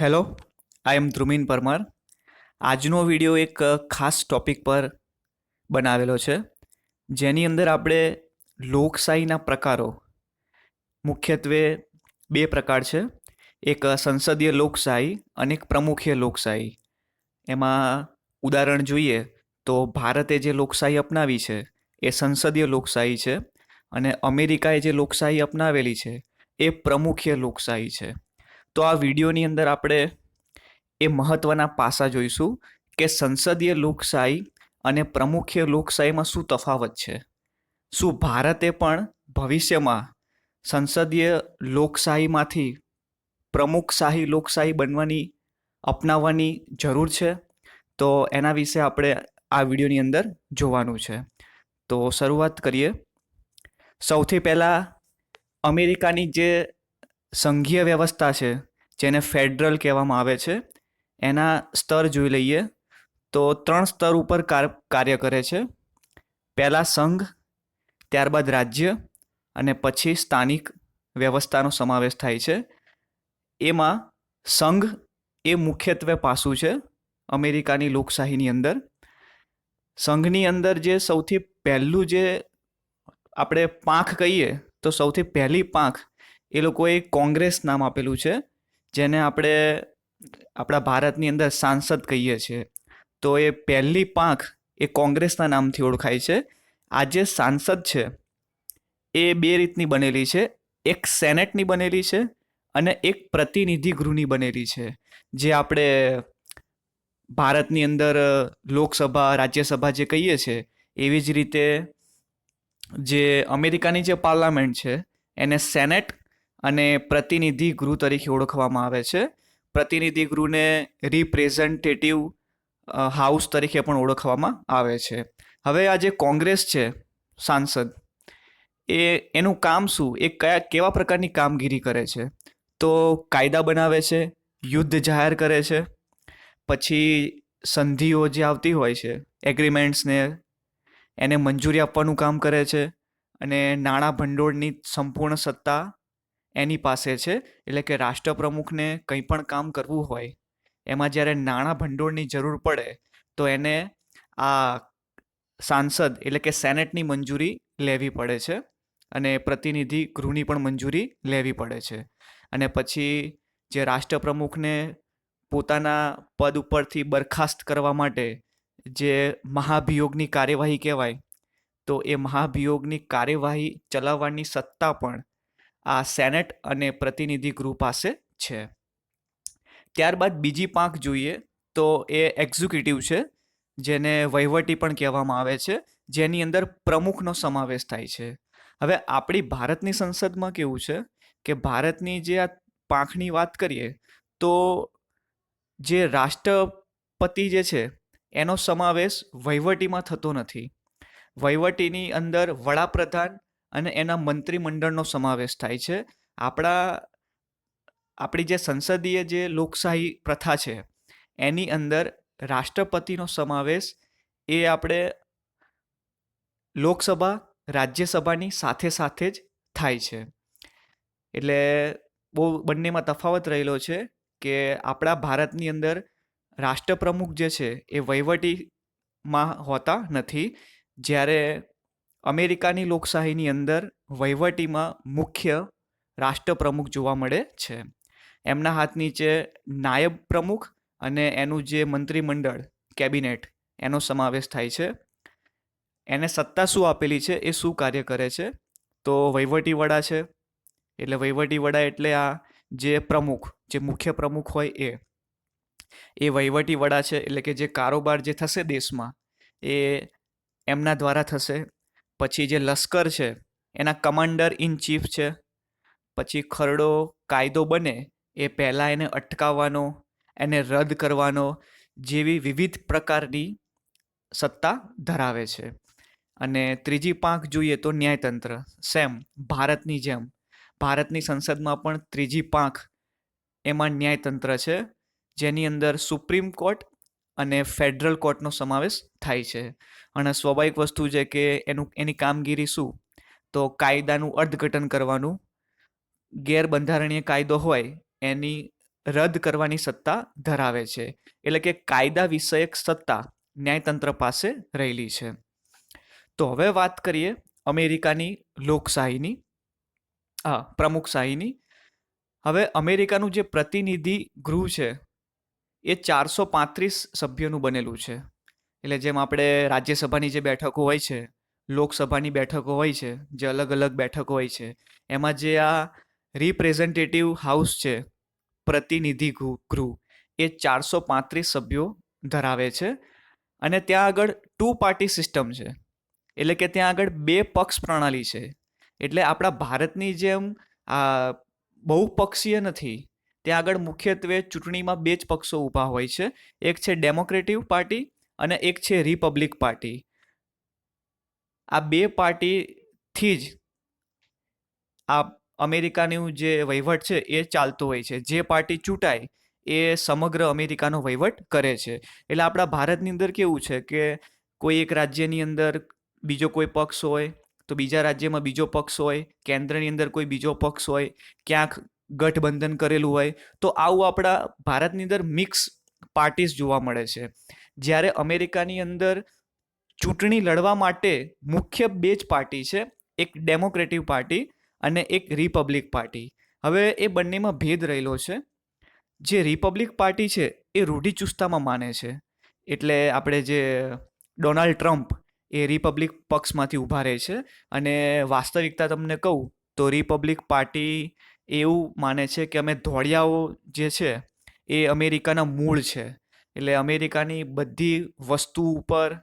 Hello આઈ એમ ધ્રુમિન પરમાર આજનો video એક ખાસ ટોપિક પર બનાવેલો છે, જેની અંદર આપણે લોકશાહીના પ્રકારો મુખ્યત્વે બે પ્રકાર છે. એક સંસદીય લોકશાહી અને એક પ્રમુખીય લોકશાહી. એમાં ઉદાહરણ જોઈએ તો ભારતે જે લોકશાહી અપનાવી છે, એ સંસદીય લોકશાહી છે અને અમેરિકાએ જે લોકશાહી અપનાવેલી છે, એ પ્રમુખીય લોકશાહી છે. તો આ વિડીયોની અંદર આપણે એ મહત્વના પાસા જોઈશું કે સંસદીય લોકશાહી અને પ્રમુખીય લોકશાહીમાં શું તફાવત છે? શું ભારતે પણ ભવિષ્યમાં સંસદીય લોકશાહીમાંથી પ્રમુખશાહી લોકશાહી બનવાની અપનાવવાની જરૂર છે? તો એના વિશે આપણે આ વિડીયોની અંદર જોવાનું છે. તો શરૂઆત કરીએ. સૌથી પહેલાં અમેરિકાની જે સંઘીય વ્યવસ્થા છે, જેને ફેડરલ કહેવામાં આવે છે, એના સ્તર જોઈ લઈએ, તો ત્રણ સ્તર ઉપર કાર- કાર્ય કરે છે. પહેલાં સંઘ, ત્યારબાદ રાજ્ય અને પછી સ્થાનિક વ્યવસ્થાનો સમાવેશ થાય છે. એમાં સંઘ એ મુખ્યત્વે પાસું છે અમેરિકાની લોકશાહીની અંદર. સંઘની અંદર જે સૌથી પહેલું જે આપણે પાંખ કહીએ, તો સૌથી પહેલી પાંખ એ લોકોએ કોંગ્રેસ નામ આપેલું છે, જેને આપણે આપણા ભારતની અંદર સાંસદ કહીએ છીએ. તો એ પહેલી પાંખ એ કોંગ્રેસના નામથી ઓળખાય છે. આ જે સાંસદ છે, એ બે રીતની બનેલી છે. એક સેનેટની બનેલી છે અને એક પ્રતિનિધિ ગૃહની બનેલી છે, જે આપણે ભારતની અંદર લોકસભા, રાજ્યસભા જે કહીએ છીએ એવી જ રીતે જે અમેરિકાની જે પાર્લામેન્ટ છે, એને સેનેટ અને પ્રતિનિધિ ગૃહ તરીકે ઓળખવામાં આવે છે. પ્રતિનિધિ ગૃહને રિપ્રેઝન્ટેટિવ હાઉસ તરીકે પણ ઓળખવામાં આવે છે. હવે આ જે કોંગ્રેસ છે, સાંસદ, એ, એનું કામ શું? એ કયા, કેવા પ્રકારની કામગીરી કરે છે? તો કાયદા બનાવે છે, યુદ્ધ જાહેર કરે છે, પછી સંધિઓ જે આવતી હોય છે એગ્રીમેન્ટ્સને એને મંજૂરી આપવાનું કામ કરે છે, અને નાણાં ભંડોળની સંપૂર્ણ સત્તા એની પાસે છે, એટલે કે રાષ્ટ્રપ્રમુખને કંઈ પણ કામ કરવું હોય, એમાં જ્યારે નાણાં ભંડોળની જરૂર પડે, તો એને આ સાંસદ એટલે કે સેનેટની મંજૂરી લેવી પડે છે અને પ્રતિનિધિ ગૃહની પણ મંજૂરી લેવી પડે છે. અને પછી જે રાષ્ટ્રપ્રમુખને પોતાના પદ ઉપરથી બરખાસ્ત કરવા માટે જે મહાભિયોગની કાર્યવાહી કહેવાય, તો એ મહાભિયોગની કાર્યવાહી ચલાવવાની સત્તા પણ આ સેનેટ અને પ્રતિનિધિ ગૃહ પાસે છે. ત્યારબાદ બીજી પાંખ જોઈએ તો એ એક્ઝિક્યુટિવ છે, જેને વહીવટી પણ કહેવામાં આવે છે, જેની અંદર પ્રમુખનો સમાવેશ થાય છે. હવે આપણી ભારતની સંસદમાં કેવું છે કે ભારતની જે આ પાંખની વાત કરીએ તો જે રાષ્ટ્રપતિ જે છે, એનો સમાવેશ વહીવટીમાં થતો નથી. વહીવટીની અંદર વડાપ્રધાન અને એના મંત્રીમંડળનો સમાવેશ થાય છે. આપણા, આપણી જે સંસદીય જે લોકશાહી પ્રથા છે, એની અંદર રાષ્ટ્રપતિનો સમાવેશ એ આપણે લોકસભા, રાજ્યસભાની સાથે સાથે જ થાય છે. એટલે બહુ બંનેમાં તફાવત રહેલો છે કે આપણા ભારતની અંદર રાષ્ટ્રપ્રમુખ જે છે એ વહીવટીમાં હોતા નથી. જ્યારે અમેરિકાની લોકશાહીની અંદર વહીવટીમાં મુખ્ય રાષ્ટ્રપ્રમુખ જોવા મળે છે. એમના હાથ નીચે નાયબ પ્રમુખ અને એનું જે મંત્રીમંડળ, કેબિનેટ, એનો સમાવેશ થાય છે. એને સત્તા શું આપેલી છે, એ શું કાર્ય કરે છે? તો વહીવટી વડા છે. એટલે વહીવટી વડા એટલે આ જે પ્રમુખ, જે મુખ્ય પ્રમુખ હોય એ. એ વહીવટી વડા છે, એટલે કે જે કારોબાર જે થશે દેશમાં, એ એમના દ્વારા થશે. પછી જે લશ્કર છે, એના કમાન્ડર ઇન ચીફ છે. પછી ખરડો કાયદો બને, એ પહેલાં એને અટકાવવાનો, એને રદ કરવાનો જેવી વિવિધ પ્રકારની સત્તા ધરાવે છે. અને ત્રીજી પાંખ જોઈએ તો ન્યાયતંત્ર. સેમ, ભારતની જેમ. ભારતની સંસદમાં પણ ત્રીજી પાંખ એમાં ન્યાયતંત્ર છે. જેની અંદર સુપ્રીમ કોર્ટ અને ફેડરલ કોર્ટનો સમાવેશ થાય છે. અને સ્વાભાવિક વસ્તુ છે કે એનું, એની કામગીરી શું? તો કાયદાનું અર્થઘટન કરવાનું, ગેરબંધારણીય કાયદો હોય, એની રદ કરવાની સત્તા ધરાવે છે. એટલે કે કાયદા વિષયક સત્તા ન્યાયતંત્ર પાસે રહેલી છે. તો હવે વાત કરીએ અમેરિકાની લોકશાહીની, હા પ્રમુખશાહીની હવે અમેરિકાનું જે પ્રતિનિધિ ગૃહ છે એ ચારસો પાંત્રીસ સભ્યોનું બનેલું છે. એટલે જેમ આપણે રાજ્યસભાની જે બેઠકો હોય છે, લોકસભાની બેઠકો હોય છે, જે અલગ અલગ બેઠકો હોય છે, એમાં જે આ રિપ્રેઝેન્ટેટિવ હાઉસ છે, પ્રતિનિધિ ગૃહ એ ચારસો પાંત્રીસ સભ્યો ધરાવે છે. અને ત્યાં આગળ ટુ પાર્ટી સિસ્ટમ છે. એટલે કે ત્યાં આગળ બે પક્ષ પ્રણાલી છે. એટલે આપણા ભારતની જેમ આ બહુપક્ષીય નથી ત્યાં આગળ મુખ્યત્વે ચૂંટણીમાં બે જ પક્ષો ઊભા હોય છે. એક છે ડેમોક્રેટિવ પાર્ટી અને એક છે રિપબ્લિક પાર્ટી આ બે પાર્ટીથી જ આ અમેરિકાનું જે વહીવટ છે એ ચાલતો હોય છે. જે પાર્ટી ચૂંટાય એ સમગ્ર અમેરિકાનો વહીવટ કરે છે. એટલે આપણા ભારતની અંદર કેવું છે કે કોઈ એક રાજ્યની અંદર બીજો કોઈ પક્ષ હોય તો બીજા રાજ્યમાં બીજો પક્ષ હોય, કેન્દ્રની અંદર કોઈ બીજો પક્ષ હોય, ક્યાંક ગઠબંધન કરેલું હોય, તો આવું આપણા ભારતની અંદર મિક્સ પાર્ટીસ જોવા મળે છે. જ્યારે અમેરિકાની અંદર ચૂંટણી લડવા માટે મુખ્ય બે જ પાર્ટી છે, એક ડેમોક્રેટિવ પાર્ટી અને એક રિપબ્લિક પાર્ટી હવે એ બંનેમાં ભેદ રહેલો છે. જે રિપબ્લિક પાર્ટી છે, એ રૂઢિચુસ્તામાં માને છે. એટલે આપણે જે ડોનાલ્ડ ટ્રમ્પ એ રિપબ્લિક પક્ષમાંથી ઊભા રહે છે અને વાસ્તવિકતા તમને કહું, તો રિપબ્લિક પાર્ટી એવું માને છે કે અમે ધોળિયાઓ જે છે, એ અમેરિકાના મૂળ છે. એટલે અમેરિકાની બધી વસ્તુ ઉપર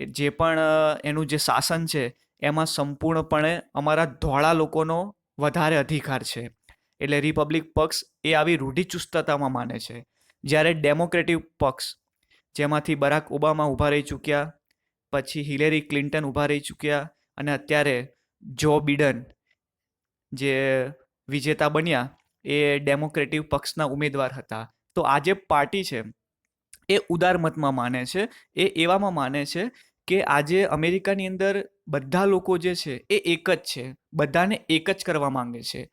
જે પણ એનું જે શાસન છે, એમાં સંપૂર્ણપણે અમારા ધોળા લોકોનો વધારે અધિકાર છે. એટલે રિપબ્લિક પક્ષ એ આવી રૂઢિચુસ્તતામાં માને છે. જ્યારે ડેમોક્રેટિક પક્ષ, જેમાંથી બરાક ઓબામા ઊભા રહી ચૂક્યા, પછી હિલેરી ક્લિન્ટન ઊભા રહી ચૂક્યા, અને અત્યારે જો બિડન, જે વિજેતા બન્યા, એ ડેમોક્રેટિવ પક્ષના ઉમેદવાર હતા. તો આ જે પાર્ટી છે, એ ઉદાર મતમાં માને છે. એ એવામાં માને છે કે આજે અમેરિકાની અંદર બધા લોકો જે છે, એ એક જ છે. બધાને એક જ કરવા માંગે છે.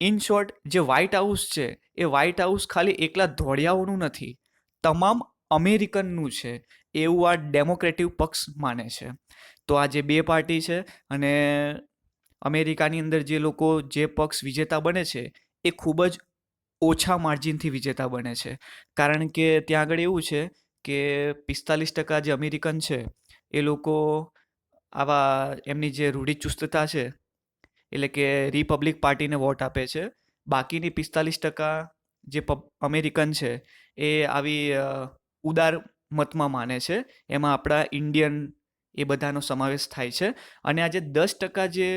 ઇન શોર્ટ, જે વ્હાઇટ હાઉસ છે, એ વ્હાઇટ હાઉસ ખાલી એકલા ધોળિયાઓનું નથી. તમામ અમેરિકનનું છે. એવું આ ડેમોક્રેટિવ પક્ષ માને છે. તો આ જે બે પાર્ટી છે અને અમેરિકાની અંદર જે લોકો જે પક્ષ વિજેતા બને છે, એ ખૂબ જ ઓછા માર્જિનથી વિજેતા બને છે. કારણ કે ત્યાં આગળ એવું છે કે પિસ્તાલીસ ટકા જે અમેરિકન છે, એ લોકો આવા એમની જે રૂઢિચુસ્તતા છે, એટલે કે રિપબ્લિક પાર્ટીને વોટ આપે છે, બાકીની પિસ્તાલીસ ટકા જે અમેરિકન છે, એ આવી ઉદાર મતમાં માને છે. એમાં આપણા ઇન્ડિયન એ બધાનો સમાવેશ થાય છે. અને આજે દસ ટકા જે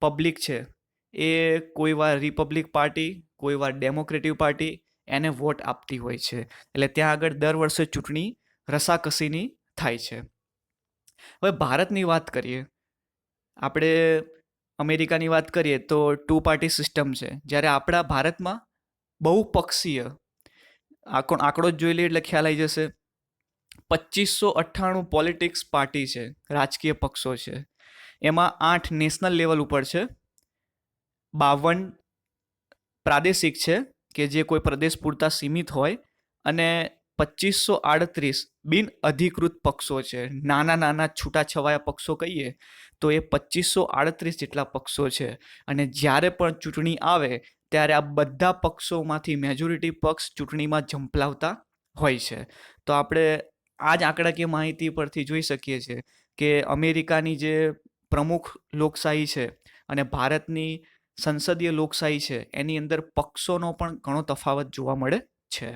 પબ્લિક છે. એ કોઈ વાર રિપબ્લિક પાર્ટી, કોઈ વાર ડેમોક્રેટિવ પાર્ટી એને વોટ આપતી હોય છે. એટલે ત્યાં આગળ દર વર્ષે ચૂંટણી રસાકસીની થાય છે. હવે ભારતની વાત કરીએ. આપણે અમેરિકાની વાત કરીએ તો ટુ પાર્ટી સિસ્ટમ છે. જ્યારે આપણા ભારતમાં બહુપક્ષીય આંકડો આંકડો જ જોઈ લઈએ એટલે ખ્યાલ આવી જશે. પચીસો અઠ્ઠાણું પોલિટિક્સ પાર્ટી છે. રાજકીય પક્ષો છે. એમાં આઠ નેશનલ લેવલ ઉપર છે. બાવન પ્રાદેશિક છે કે જે કોઈ પ્રદેશ પૂરતા સીમિત હોય અને પચીસો આડત્રીસ બિન અધિકૃત પક્ષો છે. નાના નાના છૂટાછવાયા પક્ષો કહીએ તો એ પચીસો આડત્રીસ જેટલા પક્ષો છે. અને જ્યારે પણ ચૂંટણી આવે ત્યારે આ બધા પક્ષોમાંથી મેજોરિટી પક્ષ ચૂંટણીમાં ઝંપલાવતા હોય છે. તો આપણે આ જ આંકડાકીય માહિતી પરથી જોઈ શકીએ છીએ કે અમેરિકાની જે પ્રમુખ લોકશાહી છે અને ભારતની સંસદીય લોકશાહી છે, એની અંદર પક્ષોનો પણ ઘણો તફાવત જોવા મળે છે.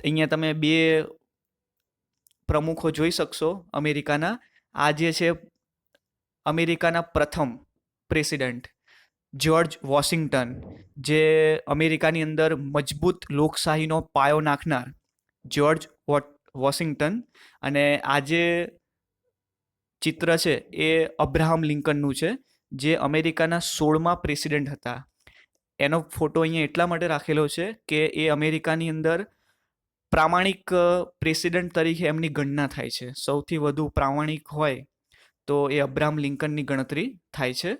અહીંયા તમે બે પ્રમુખો જોઈ શકશો, અમેરિકાના. આ જે છે, અમેરિકાના પ્રથમ પ્રેસિડેન્ટ જ્યોર્જ વોશિંગ્ટન, જે અમેરિકાની અંદર મજબૂત લોકશાહીનો પાયો નાખનાર જ્યોર્જ વોશિંગ્ટન અને આજે ચિત્ર છે એ અબ્રાહમ લિંકનનું છે, જે અમેરિકાના સોળમા પ્રેસિડેન્ટ હતા. એનો ફોટો અહીંયા એટલા માટે રાખેલો છે કે એ અમેરિકાની અંદર પ્રામાણિક પ્રેસિડેન્ટ તરીકે એમની ગણના થાય છે. સૌથી વધુ પ્રામાણિક હોય તો એ અબ્રાહમ લિંકનની ગણતરી થાય છે.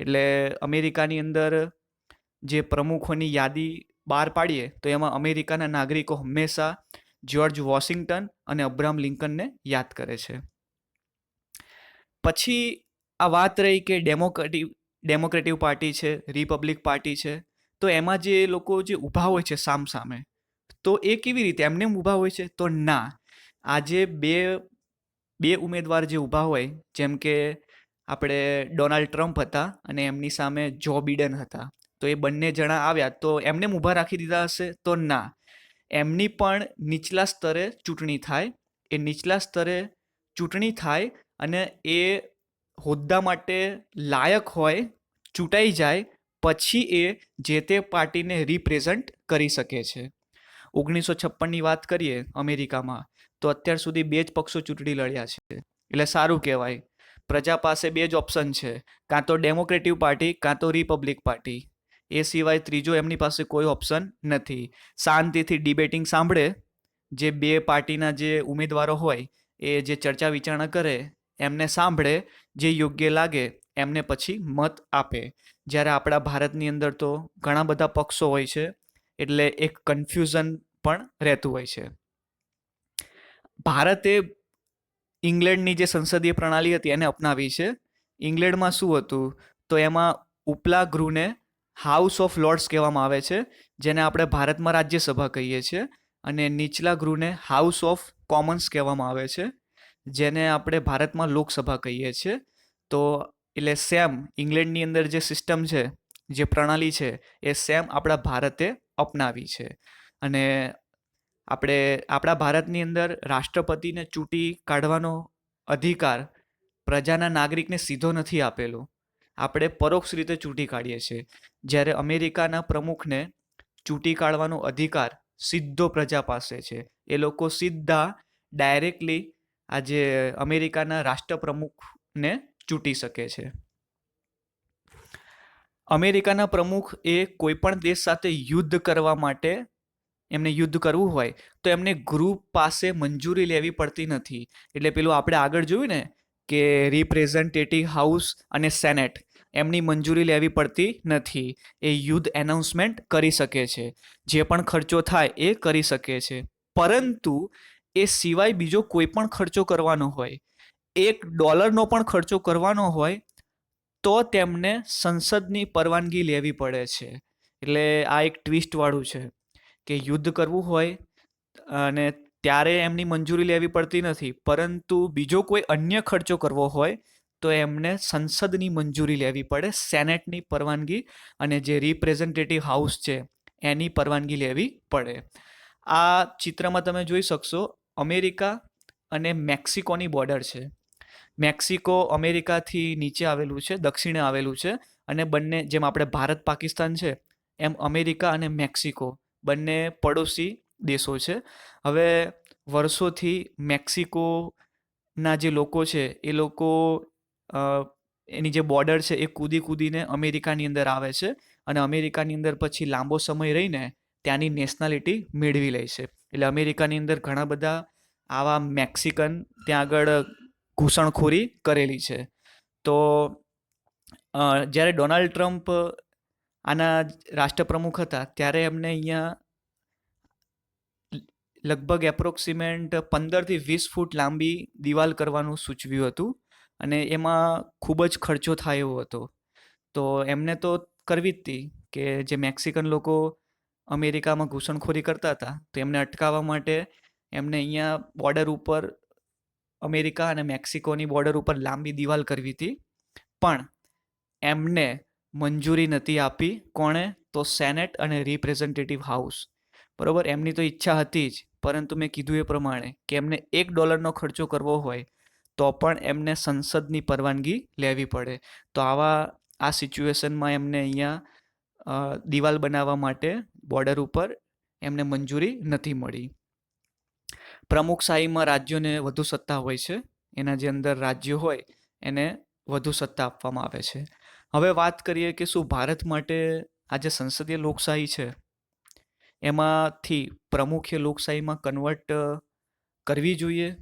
એટલે અમેરિકાની અંદર જે પ્રમુખોની યાદી બહાર પાડીએ તો એમાં અમેરિકાના નાગરિકો હંમેશા જ્યોર્જ વોશિંગ્ટન અને અબ્રાહમ લિંકનને યાદ કરે છે. પછી આ વાત રહી કે ડેમોક્રેટિવ ડેમોક્રેટિવ પાર્ટી છે, રિપબ્લિક પાર્ટી છે, તો એમાં જે લોકો જે ઊભા હોય છે સામ સામે, તો એ કેવી રીતે? એમને એમ ઊભા હોય છે? તો ના. આજે બે બે ઉમેદવાર જે ઊભા હોય, જેમ કે આપણે ડોનાલ્ડ ટ્રમ્પ હતા અને એમની સામે જો બિડન હતા, તો એ બંને જણા આવ્યા, તો એમને ઊભા રાખી દીધા હશે? તો ના. એમની પણ નીચલા સ્તરે ચૂંટણી થાય, એ નીચલા સ્તરે ચૂંટણી થાય અને એ હોદ્દા માટે લાયક હોય, ચૂંટાઈ જાય, પછી એ જે તે પાર્ટીને રિપ્રેઝન્ટ કરી શકે છે. ઓગણીસો છપ્પનની વાત કરીએ અમેરિકામાં, તો અત્યાર સુધી બે જ પક્ષો ચૂંટણી લડ્યા છે. એટલે સારું કહેવાય. પ્રજા પાસે બે જ ઓપ્શન છે. કાં તો ડેમોક્રેટિવ પાર્ટી કાં તો રિપબ્લિક પાર્ટી એ સિવાય ત્રીજો એમની પાસે કોઈ ઓપ્શન નથી. શાંતિથી ડિબેટિંગ સાંભળે. જે બે પાર્ટીના જે ઉમેદવારો હોય, એ જે ચર્ચા વિચારણા કરે એમને સાંભળે, જે યોગ્ય લાગે, એમને પછી મત આપે. જ્યારે આપણા ભારતની અંદર તો ઘણા બધા પક્ષો હોય છે, એટલે એક કન્ફ્યુઝન પણ રહેતું હોય છે. ભારતે ઇંગ્લેન્ડની જે સંસદીય પ્રણાલી હતી એને અપનાવી છે. ઇંગ્લેન્ડમાં શું હતું? તો એમાં ઉપલા ગૃહને હાઉસ ઓફ લોર્ડ્સ કહેવામાં આવે છે, જેને આપણે ભારતમાં રાજ્યસભા કહીએ છીએ, અને નીચલા ગૃહને હાઉસ ઓફ કોમન્સ કહેવામાં આવે છે. જેને આપણે ભારતમાં લોકસભા કહીએ છીએ, તો એટલે સેમ ઇંગ્લેન્ડની અંદર જે સિસ્ટમ છે, જે પ્રણાલી છે, એ સેમ આપણા ભારતે અપનાવી છે. અને આપણે, આપણા ભારતની અંદર રાષ્ટ્રપતિને ચૂંટી કાઢવાનો અધિકાર પ્રજાના નાગરિકને સીધો નથી આપેલો. આપણે પરોક્ષ રીતે ચૂંટી કાઢીએ છીએ. જ્યારે અમેરિકાના પ્રમુખને ચૂંટી કાઢવાનો અધિકાર સીધો પ્રજા પાસે છે. એ લોકો સીધા ડાયરેક્ટલી આજે અમેરિકાના રાષ્ટ્રપ્રમુખને ચૂંટી શકે છે. અમેરિકાના પ્રમુખ એ કોઈ પણ દેશ સાથે યુદ્ધ કરવા માટે એમને યુદ્ધ કરવું હોય, તો એમને ગ્રુપ પાસે મંજૂરી લેવી પડતી નથી. એટલે પેલું આપણે આગળ જોયું ને કે રિપ્રેઝન્ટેટિવ હાઉસ અને સેનેટ એમની મંજૂરી લેવી પડતી નથી. એ યુદ્ધ એનાઉન્સમેન્ટ કરી શકે છે. જે પણ ખર્ચો થાય એ કરી શકે છે. પરંતુ એ સિવાય બીજો કોઈ પણ ખર્ચો કરવાનો હોય, એક ડોલરનો પણ ખર્ચો કરવાનો હોય, તો તેમને સંસદની પરવાનગી લેવી પડે છે. એટલે આ એક ટ્વિસ્ટવાળું છે કે યુદ્ધ કરવું હોય, અને ત્યારે એમની મંજૂરી લેવી પડતી નથી, પરંતુ બીજો કોઈ અન્ય ખર્ચો કરવો હોય, તો એમને સંસદની મંજૂરી લેવી પડે, સેનેટની પરવાનગી, અને જે રિપ્રેઝેન્ટેટિવ હાઉસ છે, એની પરવાનગી લેવી પડે. આ ચિત્રમાં તમે જોઈ શકશો અમેરિકા અને મેક્સિકોની બોર્ડર છે. મેક્સિકો અમેરિકાથી નીચે આવેલું છે, દક્ષિણે આવેલું છે અને બંને જેમ આપણે ભારત, પાકિસ્તાન છે, એમ અમેરિકા અને મેક્સિકો બંને પડોશી દેશો છે. હવે વર્ષોથી મેક્સિકોના જે લોકો છે, એ લોકો એની જે બોર્ડર છે એ કૂદી કૂદીને અમેરિકાની અંદર આવે છે અને અમેરિકાની અંદર પછી લાંબો સમય રહીને ત્યાંની નેશનાલિટી મેળવી લે છે. એટલે અમેરિકાની અંદર ઘણા બધા આવા મેક્સિકન ત્યાં આગળ ઘૂસણખોરી કરેલી છે. તો જ્યારે ડોનાલ્ડ ટ્રમ્પ આના રાષ્ટ્રપ્રમુખ હતા, ત્યારે એમને અહીંયા લગભગ એપ્રોક્સિમેન્ટ પંદરથી વીસ ફૂટ લાંબી દિવાલ કરવાનું સૂચવ્યું હતું અને એમાં ખૂબ જ ખર્ચો થાય એવો હતો. તો એમને તો કરવી જ હતી કે જે મેક્સિકન લોકો અમેરિકામાં ઘૂસણખોરી કરતા હતા, તો એમને અટકાવવા માટે એમને અહીંયા બોર્ડર ઉપર અમેરિકા અને મેક્સિકોની બોર્ડર ઉપર લાંબી દિવાલ કરવી હતી. પણ એમને મંજૂરી નથી આપી કોણે? તો સેનેટ અને રિપ્રેઝન્ટેટિવ હાઉસ બરાબર? એમની તો ઈચ્છા હતી જ, પરંતુ મેં કીધું એ પ્રમાણે કે એમને એક ડોલરનો ખર્ચો કરવો હોય, તો પણ એમને સંસદની પરવાનગી લેવી પડે. તો આવા, આ સિચ્યુએશનમાં એમને અહીંયા દિવાલ બનાવવા માટે બોર્ડર ઉપર એમને મંજૂરી નથી મળી. પ્રમુખશાહીમાં રાજ્યોને વધુ સત્તા હોય છે. એના જે અંદર રાજ્યો હોય, એને વધુ સત્તા આપવામાં આવે છે. હવે વાત કરીએ કે શું ભારત માટે આ જે સંસદીય લોકશાહી છે? એમાંથી પ્રમુખીય લોકશાહીમાં કન્વર્ટ કરવી જોઈએ?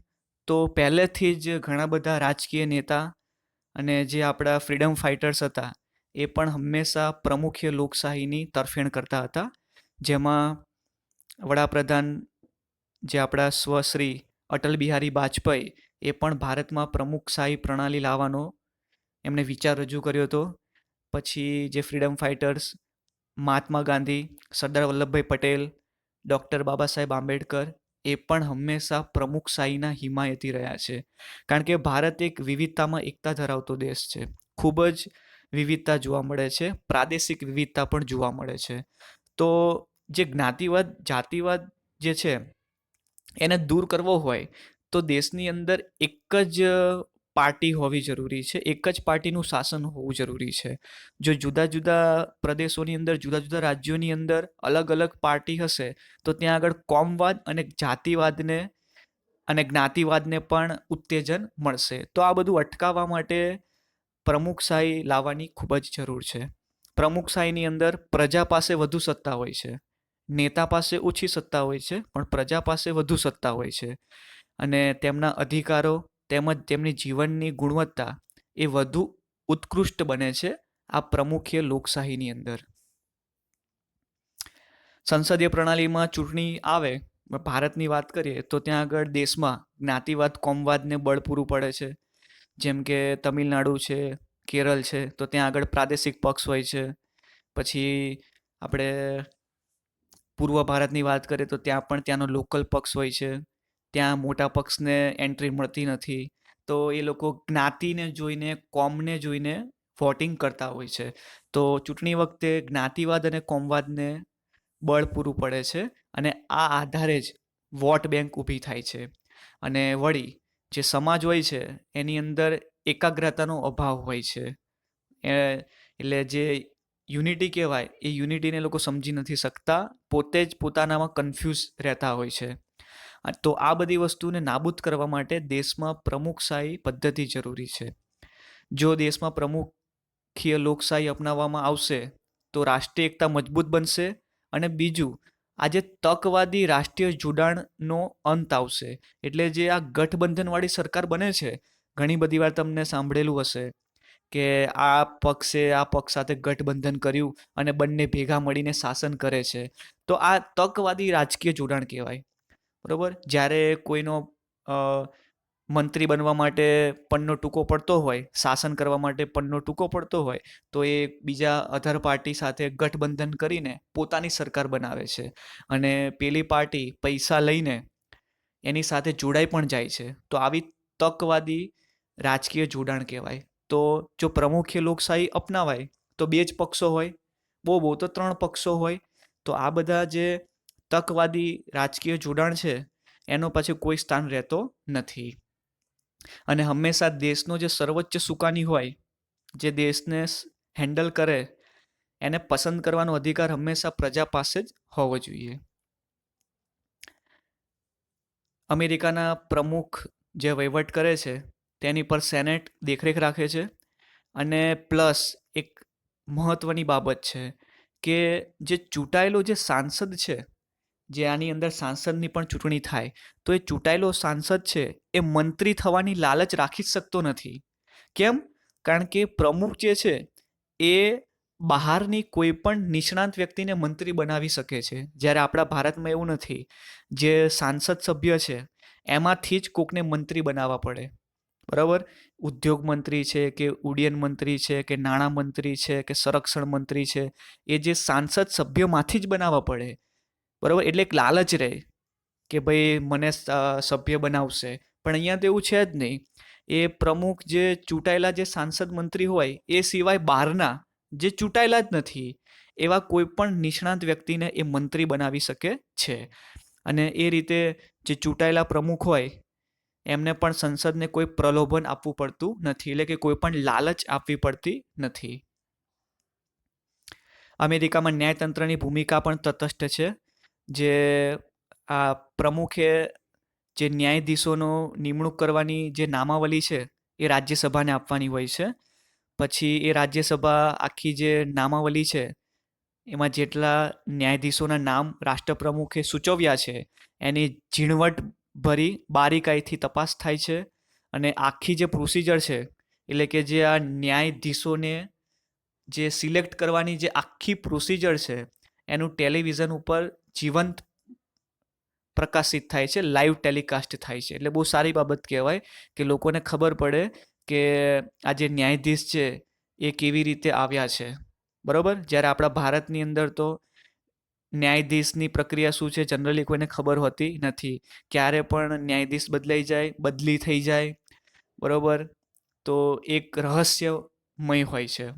તો પહેલેથી જ ઘણા બધા રાજકીય નેતા અને જે આપણા ફ્રીડમ ફાઇટર્સ હતા એ પણ હંમેશા પ્રમુખીય લોકશાહીની તરફેણ કરતા હતા. જેમાં વડાપ્રધાન જે આપણા સ્વશ્રી અટલ બિહારી વાજપેયી એ પણ ભારતમાં પ્રમુખશાહી પ્રણાલી લાવવાનો એમણે વિચાર રજૂ કર્યો હતો. પછી જે freedom fighters, Mahatma Gandhi, Sardar Vallabhbhai Patel, doctor Babasaheb Ambedkar, એ પણ હંમેશા પ્રમુખશાહીના હિમાયતી રહ્યા છે. કારણ કે ભારત એક વિવિધતામાં એકતા ધરાવતો દેશ છે. ખૂબ જ વિવિધતા જોવા મળે છે. પ્રાદેશિક વિવિધતા પણ જોવા મળે છે. તો જે જ્ઞાતિવાદ, જાતિવાદ જે છે, એને દૂર કરવો હોય તો દેશની અંદર એક જ પાર્ટી હોવી જરૂરી છે. એક જ પાર્ટીનું શાસન હોવું જરૂરી છે. જો જુદા જુદા પ્રદેશોની અંદર, જુદા જુદા રાજ્યોની અંદર અલગ અલગ પાર્ટી હશે, તો ત્યાં આગળ કોમવાદ અને જાતિવાદને અને જ્ઞાતિવાદને પણ ઉત્તેજન મળશે. તો આ બધું અટકાવવા માટે પ્રમુખશાહી લાવવાની ખૂબ જ જરૂર છે. પ્રમુખશાહીની અંદર પ્રજા પાસે વધુ સત્તા હોય છે. નેતા પાસે ઓછી સત્તા હોય છે, પણ પ્રજા પાસે વધુ સત્તા હોય છે. અને તેમના અધિકારો તેમજ તેમની જીવનની ગુણવત્તા એ વધુ ઉત્કૃષ્ટ બને છે આ પ્રમુખીય લોકશાહીની અંદર. સંસદીય પ્રણાલીમાં ચૂંટણી આવે, ભારતની વાત કરીએ તો ત્યાં આગળ દેશમાં જ્ઞાતિવાદ, કોમવાદને બળ પૂરું પડે છે. જેમ કે તમિલનાડુ છે, કેરળ છે, તો ત્યાં આગળ પ્રાદેશિક પક્ષ હોય છે. પછી આપણે પૂર્વ ભારતની વાત કરીએ તો ત્યાં પણ ત્યાંનો લોકલ પક્ષ હોય છે. ત્યાં મોટા પક્ષને એન્ટ્રી મળતી નથી. તો એ લોકો જ્ઞાતિને જોઈને, કોમને જોઈને વોટિંગ કરતા હોય છે. તો ચૂંટણી વખતે જ્ઞાતિવાદ અને કોમવાદને બળ પૂરું પડે છે અને આ આધારે જ વોટ બેંક ઊભી થાય છે. અને વળી જે સમાજ હોય છે, એની અંદર એકાગ્રતાનો અભાવ હોય છે. એ, એટલે જે યુનિટી કહેવાય, એ યુનિટીને લોકો સમજી નથી શકતા, પોતે જ પોતાનામાં કન્ફ્યુઝ રહેતા હોય છે. તો આ બધી વસ્તુને નાબૂદ કરવા માટે દેશમાં પ્રમુખશાહી પદ્ધતિ જરૂરી છે. જો દેશમાં પ્રમુખીય લોકશાહી અપનાવવામાં આવશે, તો રાષ્ટ્રીય એકતા મજબૂત બનશે અને બીજું આજે તકવાદી રાષ્ટ્રીય જોડાણનો અંત આવશે. એટલે જે આ ગઠબંધનવાળી સરકાર બને છે, ઘણી બધી વાર તમને સાંભળેલું હશે કે આ પક્ષે આ પક્ષ સાથે ગઠબંધન કર્યું અને બંને ભેગા મળીને શાસન કરે છે. તો આ તકવાદી રાજકીય જોડાણ કહેવાય. બરાબર? જ્યારે કોઈનો મંત્રી બનવા માટે પન્નો ટૂંકો પડતો હોય, શાસન કરવા માટે પન્નો ટૂંકો પડતો હોય, તો એ બીજા અધર પાર્ટી સાથે ગઠબંધન કરીને પોતાની સરકાર બનાવે છે. અને પેલી પાર્ટી પૈસા લઈને એની સાથે જોડાઈ પણ જાય છે. તો આવી તકવાદી રાજકીય જોડાણ કહેવાય. તો જો પ્રમુખીય લોકશાહી અપનાવાય, તો બે જ પક્ષો હોય, બહુ બહુ તો ત્રણ પક્ષો હોય, તો આ બધા જે તકવાદી રાજકીય જોડાણ છે, એનો પછી કોઈ સ્થાન રહેતો નથી. અને હંમેશા દેશનો જે સર્વોચ્ચ સુકાની હોય, જે દેશને હેન્ડલ કરે, એને પસંદ કરવાનો અધિકાર હંમેશા પ્રજા પાસે જ હોવો જોઈએ. અમેરિકાના પ્રમુખ જે વહીવટ કરે છે, તેની પર સેનેટ દેખરેખ રાખે છે અને પ્લસ એક મહત્ત્વની બાબત છે કે જે ચૂંટાયેલો જે સાંસદ છે જે આની અંદર સાંસદની પણ ચૂંટણી થાય, તો એ ચૂંટાયેલો સાંસદ છે, એ મંત્રી થવાની લાલચ રાખી જ શકતો નથી. કેમ? કારણ કે પ્રમુખ જે છે, એ બહારની કોઈ પણ નિષ્ણાંત વ્યક્તિને મંત્રી બનાવી શકે છે. જ્યારે આપણા ભારતમાં એવું નથી, જે સાંસદ સભ્ય છે, એમાંથી જ કોકને મંત્રી બનાવવા પડે. બરાબર? ઉદ્યોગ મંત્રી છે કે ઉડ્ડયન મંત્રી છે કે નાણાં મંત્રી છે કે સંરક્ષણ મંત્રી છે, એ જે સાંસદ સભ્યમાંથી જ બનાવવા પડે બરાબર? એટલે એક લાલચ રહે કે ભાઈ મને સભ્ય બનાવશે. પણ અહીંયા તો એવું છે જ નહીં. એ પ્રમુખ જે ચૂંટાયેલા જે સાંસદ મંત્રી હોય, એ સિવાય બહારના જે ચૂંટાયેલા જ નથી, એવા કોઈ પણ નિષ્ણાંત વ્યક્તિને એ મંત્રી બનાવી શકે છે. અને એ રીતે જે ચૂંટાયેલા પ્રમુખ હોય, એમને પણ સંસદને કોઈ પ્રલોભન આપવું પડતું નથી. એટલે કે કોઈ પણ લાલચ આપવી પડતી નથી. અમેરિકામાં ન્યાયતંત્રની ભૂમિકા પણ તટસ્થ છે. જે આ પ્રમુખે જે ન્યાયાધીશોનો નિમણૂક કરવાની જે નામાવલી છે, એ રાજ્યસભાને આપવાની હોય છે. પછી એ રાજ્યસભા આખી જે નામાવલી છે, એમાં જેટલા ન્યાયાધીશોના નામ રાષ્ટ્રપ્રમુખે સૂચવ્યા છે, એની ઝીણવટ ભરી બારીકાઈથી તપાસ થાય છે અને આખી જે પ્રોસિજર છે, એટલે કે જે આ ન્યાયાધીશોને જે સિલેક્ટ કરવાની જે આખી પ્રોસિજર છે, એનું ટેલિવિઝન ઉપર જીવંત પ્રકાશિત થાય છે લાઈવ ટેલિકાસ્ટ થાય છે. એટલે બહુ સારી બાબત કહેવાય કે લોકોને ખબર પડે કે આ જે ન્યાયાધીશ છે એ કેવી રીતે આવ્યા છે. બરાબર? જ્યારે આપણા ભારતની અંદર તો ન્યાયાધીશની પ્રક્રિયા શું છે જનરલી કોઈને ખબર હોતી નથી. ક્યારે પણ ન્યાયાધીશ બદલાઈ જાય, બદલી થઈ જાય, બરાબર? તો એક રહસ્યમય હોય છે.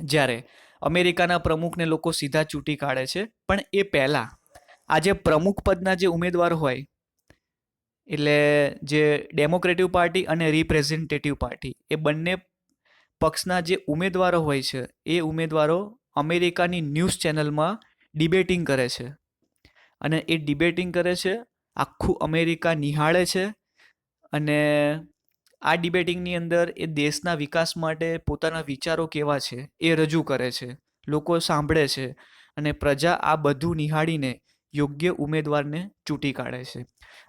જ્યારે અમેરિકાના પ્રમુખને લોકો સીધા ચૂંટી કાઢે છે. પણ એ પહેલાં આ જે પ્રમુખ પદના જે ઉમેદવાર હોય, એટલે જે ડેમોક્રેટિવ પાર્ટી અને રિપ્રેઝેન્ટેટિવ પાર્ટી એ બંને પક્ષના જે ઉમેદવારો હોય છે, એ ઉમેદવારો અમેરિકાની ન્યૂઝ ચેનલમાં ડિબેટિંગ કરે છે. અને એ ડિબેટિંગ કરે છે, આખું અમેરિકા નિહાળે છે, અને આ ડિબેટિંગની અંદર એ દેશના વિકાસ માટે પોતાના વિચારો કેવા છે એ રજૂ કરે છે, લોકો સાંભળે છે અને પ્રજા આ બધું નિહાળીને યોગ્ય ઉમેદવારને ચૂંટી કાઢે છે.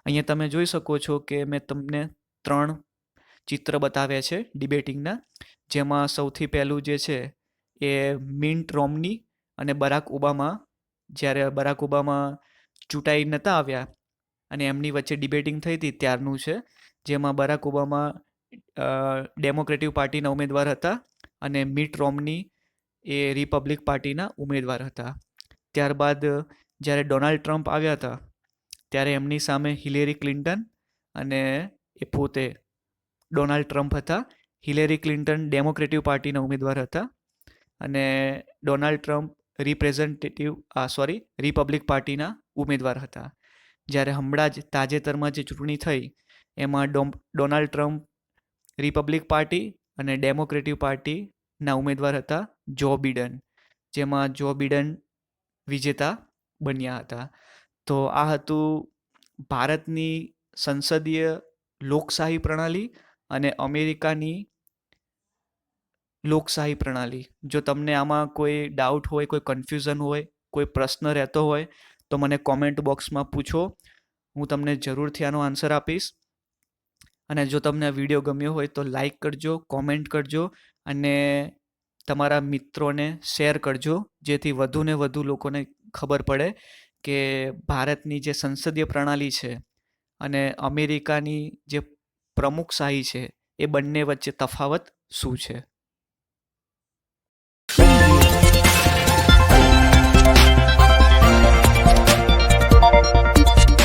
અહીંયા તમે જોઈ શકો છો કે મેં તમને ત્રણ ચિત્ર બતાવ્યા છે ડિબેટિંગના, જેમાં સૌથી પહેલું જે છે એ મિન્ટ રોમની અને બરાક ઓબામા, જ્યારે બરાક ઓબામા ચૂંટાઈ નહોતા આવ્યા અને એમની વચ્ચે ડિબેટિંગ થઈ હતી ત્યારનું છે. જેમાં બરાક ઓબામા ડેમોક્રેટિવ પાર્ટીના ઉમેદવાર હતા અને મિટ રોમની એ રિપબ્લિક પાર્ટીના ઉમેદવાર હતા. ત્યારબાદ જ્યારે ડોનાલ્ડ ટ્રમ્પ આવ્યા હતા, ત્યારે એમની સામે હિલેરી ક્લિન્ટન અને એ પોતે ડોનાલ્ડ ટ્રમ્પ હતા. હિલેરી ક્લિન્ટન ડેમોક્રેટિવ પાર્ટીના ઉમેદવાર હતા અને ડોનાલ્ડ ટ્રમ્પ રિપ્રેઝેન્ટેટિવ આ સોરી, રિપબ્લિક પાર્ટીના ઉમેદવાર હતા. જ્યારે હમણાં જ તાજેતરમાં જે ચૂંટણી થઈ એમાં ડોમ, ડોનાલ્ડ ટ્રમ્પ, રિપબ્લિક પાર્ટી અને ડેમોક્રેટિવ પાર્ટીના ઉમેદવાર હતા જો બિડન, જેમાં જો બિડન વિજેતા બન્યા હતા. તો આ હતું ભારતની સંસદીય લોકશાહી પ્રણાલી અને અમેરિકાની લોકશાહી પ્રણાલી. જો તમને આમાં કોઈ ડાઉટ હોય, કોઈ કન્ફ્યુઝન હોય, કોઈ પ્રશ્ન રહેતો હોય, તો મને કોમેન્ટ બોક્સમાં પૂછો. હું તમને જરૂરથી આનો આન્સર આપીશ. અને જો તમને વીડિયો ગમ્યો હોય તો લાઈક કરજો, કોમેન્ટ કરજો અને તમારા મિત્રોને શેર કરજો, જેથી વધુને વધુ લોકોને ખબર પડે કે ભારતની જે સંસદીય પ્રણાલી છે અને અમેરિકાની જે પ્રમુખશાહી છે, એ બંને વચ્ચે તફાવત શું છે?